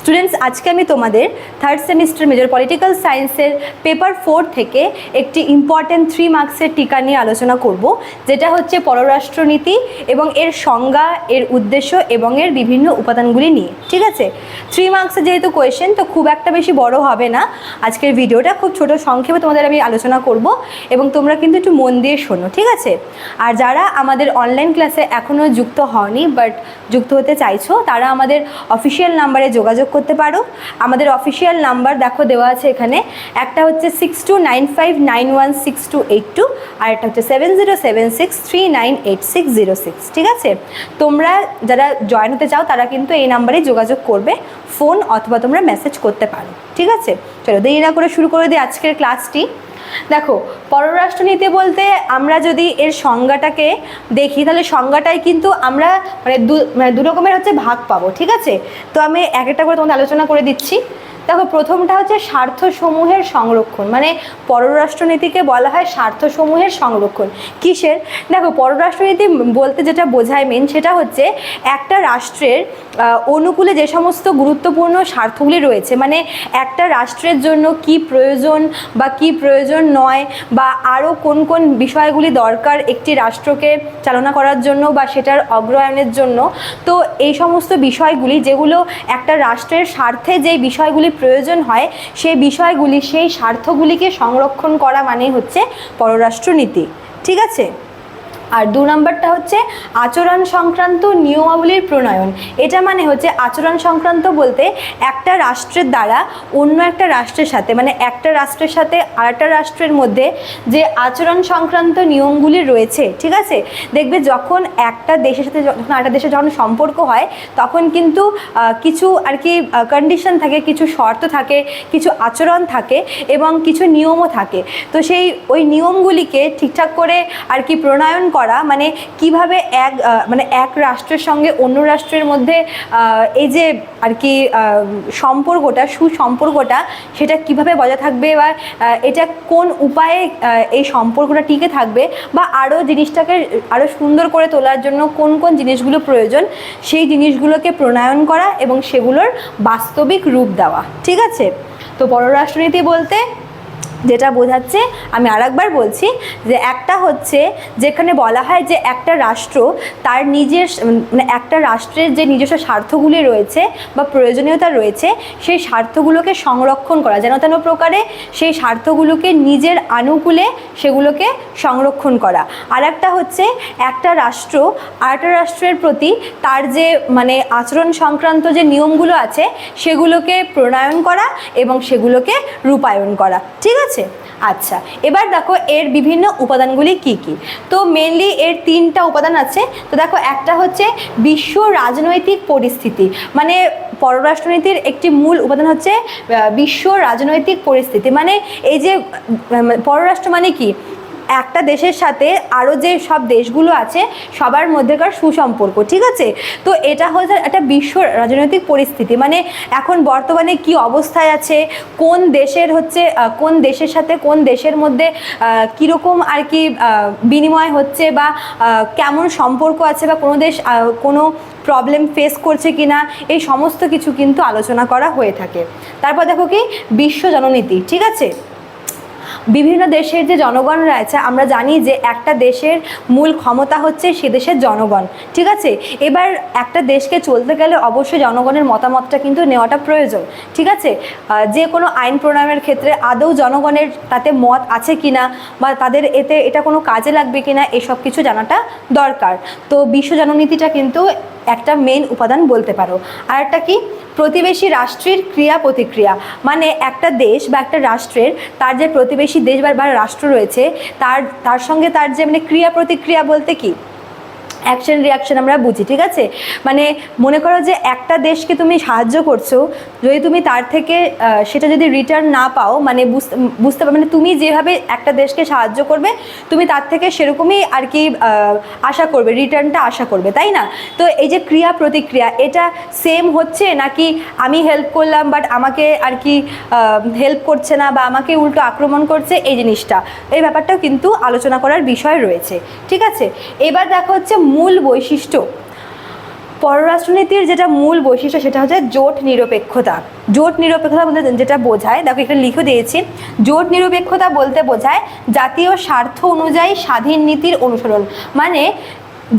students আজকে আমি তোমাদের থার্ড সেমিস্টার মেজর পলিটিক্যাল সায়েন্সের পেপার ফোর থেকে একটি ইম্পর্ট্যান্ট থ্রি মার্কসের টিকা নিয়ে আলোচনা করব, যেটা হচ্ছে পররাষ্ট্রনীতি এবং এর সংজ্ঞা, এর উদ্দেশ্য এবং এর বিভিন্ন উপাদানগুলি নিয়ে, ঠিক আছে? থ্রি মার্কসের যেহেতু কোয়েশ্চেন তো খুব একটা বেশি বড় হবে না। আজকের ভিডিওটা খুব ছোট সংক্ষেপে তোমাদের আমি আলোচনা করব এবং তোমরা কিন্তু একটু মন দিয়ে শোনো, ঠিক আছে? আর যারা আমাদের অনলাইন ক্লাসে এখনও যুক্ত হওনি বাট যুক্ত হতে চাইছো, তারা আমাদের অফিসিয়াল নাম্বারে যোগাযোগ করতে পারো। আমাদের অফিসিয়াল নাম্বার দেখো দেওয়া আছে এখানে। একটা হচ্ছে six two nine five nine one six two eight two আর একটা হচ্ছে seven zero seven six three nine eight six zero six ঠিক আছে? তোমরা যারা জয়েন হতে চাও, তারা কিন্তু এই নাম্বারে যোগাযোগ করবে ফোন অথবা তোমরা মেসেজ করতে পারো, ঠিক আছে? চলো দেরি না করে শুরু করে দিই আজকের ক্লাসটি দেখো, পররাষ্ট্রনীতি বলতে আমরা যদি এর সংজ্ঞাটাকে দেখি, তাহলে সংজ্ঞাটাই কিন্তু আমরা মানে দু মানে দু রকমের হচ্ছে ভাগ পাবো, ঠিক আছে? তো আমি এক একটা করে তোমাদের আলোচনা করে দিচ্ছি। দেখো, প্রথমটা হচ্ছে স্বার্থসমূহের সংরক্ষণ মানে পররাষ্ট্রনীতিকে বলা হয় স্বার্থসমূহের সংরক্ষণ। কিসের? দেখো, পররাষ্ট্রনীতি বলতে যেটা বোঝায় মেন সেটা হচ্ছে একটা রাষ্ট্রের অনুকূলে যে সমস্ত গুরুত্বপূর্ণ স্বার্থগুলি রয়েছে মানে একটা রাষ্ট্রের জন্য কি প্রয়োজন বা কি প্রয়োজন নয়, বা আরও কোন কোন বিষয়গুলি দরকার একটি রাষ্ট্রকে চালনা করার জন্য বা সেটার অগ্রহায়ণের জন্য। তো এই সমস্ত বিষয়গুলি, যেগুলো একটা রাষ্ট্রের স্বার্থে যেই বিষয়গুলি প্রয়োজন হয় সেই বিষয়গুলি সেই স্বার্থগুলিকে সংরক্ষণ করা মানে হচ্ছে পররাষ্ট্রনীতি। ঠিক আছে? আর দু নম্বরটা হচ্ছে আচরণ সংক্রান্ত নিয়মাবলীর প্রণয়ন। এটা মানে হচ্ছে আচরণ সংক্রান্ত বলতে একটা রাষ্ট্রের দ্বারা অন্য একটা রাষ্ট্রের সাথে মানে একটা রাষ্ট্রের সাথে আরেকটা রাষ্ট্রের মধ্যে যে আচরণ সংক্রান্ত নিয়মগুলি রয়েছে, ঠিক আছে? দেখবে যখন একটা দেশের সাথে যখন আরেকটা দেশের যখন সম্পর্ক হয়, তখন কিন্তু কিছু আর কি কন্ডিশন থাকে, কিছু শর্ত থাকে, কিছু আচরণ থাকে এবং কিছু নিয়মও থাকে। তো সেই ওই নিয়মগুলিকে ঠিকঠাক করে আর কি প্রণয়ন করা মানে কীভাবে এক মানে এক রাষ্ট্রের সঙ্গে অন্য রাষ্ট্রের মধ্যে এই যে আর কি সম্পর্কটা, সুসম্পর্কটা, সেটা কীভাবে বজায় থাকবে বা এটা কোন উপায়ে এই সম্পর্কটা টিকে থাকবে বা আরও জিনিসটাকে আরও সুন্দর করে তোলার জন্য কোন কোন জিনিসগুলো প্রয়োজন, সেই জিনিসগুলোকে প্রণয়ন করা এবং সেগুলোর বাস্তবিক রূপ দেওয়া, ঠিক আছে? তো পররাষ্ট্রনীতি বলতে যেটা বোঝাচ্ছে, আমি আরেকবার বলছি যে একটা হচ্ছে যেখানে বলা হয় যে একটা রাষ্ট্র তার নিজের মানে একটা রাষ্ট্রের যে নিজস্ব স্বার্থগুলি রয়েছে বা প্রয়োজনীয়তা রয়েছে, সেই স্বার্থগুলোকে সংরক্ষণ করা, যেন তেন প্রকারে সেই স্বার্থগুলোকে নিজের আনুকূলে সেগুলোকে সংরক্ষণ করা। আর একটা হচ্ছে একটা রাষ্ট্র আরেকটা রাষ্ট্রের প্রতি তার যে মানে আচরণ সংক্রান্ত যে নিয়মগুলো আছে, সেগুলোকে প্রণয়ন করা এবং সেগুলোকে রূপায়ণ করা। ঠিক আছে? আচ্ছা এবার দেখো এর বিভিন্ন উপাদানগুলি কি কি? তো মেনলি এর তিনটা উপাদান আছে। তো দেখো একটা হচ্ছে বিশ্ব রাজনৈতিক পরিস্থিতি। মানে পররাষ্ট্রনীতির একটি মূল উপাদান হচ্ছে বিশ্ব রাজনৈতিক পরিস্থিতি। মানে এই যে পররাষ্ট্র মানে কি? একটা দেশের সাথে আরও যে সব দেশগুলো আছে, সবার মধ্যেকার সুসম্পর্ক, ঠিক আছে? তো এটা হচ্ছে একটা বিশ্ব রাজনৈতিক পরিস্থিতি। মানে এখন বর্তমানে কি অবস্থায় আছে, কোন দেশের হচ্ছে কোন দেশের সাথে কোন দেশের মধ্যে কীরকম আর কি বিনিময় হচ্ছে বা কেমন সম্পর্ক আছে বা কোনো দেশ কোনো প্রবলেম ফেস করছে কি না এই সমস্ত কিছু কিন্তু আলোচনা করা হয়ে থাকে। তারপর দেখো কি, বিশ্ব জননীতি, ঠিক আছে? বিভিন্ন দেশের যে জনগণ রয়েছে, আমরা জানি যে একটা দেশের মূল ক্ষমতা হচ্ছে সে দেশের জনগণ, ঠিক আছে? এবার একটা দেশকে চলতে গেলে অবশ্যই জনগণের মতামতটা কিন্তু নেওয়াটা প্রয়োজন, ঠিক আছে? যে কোনো আইন প্রণয়নের ক্ষেত্রে আদৌ জনগণের তাতে মত আছে কি না বা তাদের এতে এটা কোনো কাজে লাগবে কি না এসব কিছু জানাটা দরকার। তো বিশ্ব জননীতিটা কিন্তু একটা মেন উপাদান বলতে পারো। আর একটা কি? প্রতিবেশী রাষ্ট্রের ক্রিয়া প্রতিক্রিয়া। মানে একটা দেশ বা একটা রাষ্ট্রের, তার যে প্রতিবেশী দেশ বা রাষ্ট্র রয়েছে, তার তার সঙ্গে তার যে মানে ক্রিয়া প্রতিক্রিয়া বলতে কি? অ্যাকশন রিয়াকশন আমরা বুঝি, ঠিক আছে? মানে মনে করো যে একটা দেশকে তুমি সাহায্য করছ, যদি তুমি তার থেকে সেটা যদি রিটার্ন না পাও মানে বুঝতে বুঝতে পার মানে তুমি যেভাবে একটা দেশকে সাহায্য করবে, তুমি তার থেকে সেরকমই আর কি আশা করবে রিটার্নটা আশা করবে, তাই না? তো এই যে ক্রিয়া প্রতিক্রিয়া, এটা সেম হচ্ছে নাকি আমি হেল্প করলাম বাট আমাকে আর কি হেল্প করছে না বা আমাকে উল্টো আক্রমণ করছে, এই জিনিসটা? এই ব্যাপারটাও কিন্তু আলোচনা করার বিষয় রয়েছে, ঠিক আছে? এবার দেখো হচ্ছে মূল বৈশিষ্ট্য। পররাষ্ট্রনীতির যেটা মূল বৈশিষ্ট্য সেটা হচ্ছে জোট নিরপেক্ষতা। জোট নিরপেক্ষতা বলতে যেটা বোঝায়, দেখো এখানে লিখে দিয়েছি, জোট নিরপেক্ষতা বলতে বোঝায় জাতীয় স্বার্থ অনুযায়ী স্বাধীন নীতির অনুসরণ। মানে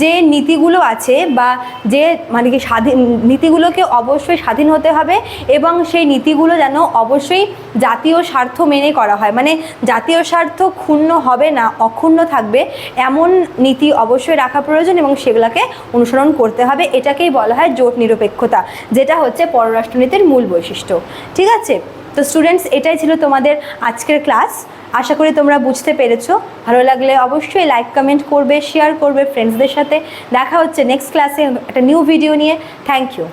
যে নীতিগুলো আছে বা যে মানে কি স্বাধীন, নীতিগুলোকে অবশ্যই স্বাধীন হতে হবে এবং সেই নীতিগুলো যেন অবশ্যই জাতীয় স্বার্থ মেনে করা হয়। মানে জাতীয় স্বার্থ ক্ষুণ্ণ হবে না, অক্ষুণ্ণ থাকবে এমন নীতি অবশ্যই রাখা প্রয়োজন এবং সেগুলোকে অনুসরণ করতে হবে। এটাকেই বলা হয় জোট নিরপেক্ষতা, যেটা হচ্ছে পররাষ্ট্রনীতির মূল বৈশিষ্ট্য। ঠিক আছে? তো স্টুডেন্টস এটাই ছিল তোমাদের আজকের ক্লাস আশা করি তোমরা বুঝতে পেরেছ। ভালো লাগলে অবশ্যই লাইক কমেন্ট করবে শেয়ার করবে ফ্রেন্ডসদের সাথে। দেখা হচ্ছে নেক্সট ক্লাসে একটা নিউ ভিডিও নিয়ে। Thank you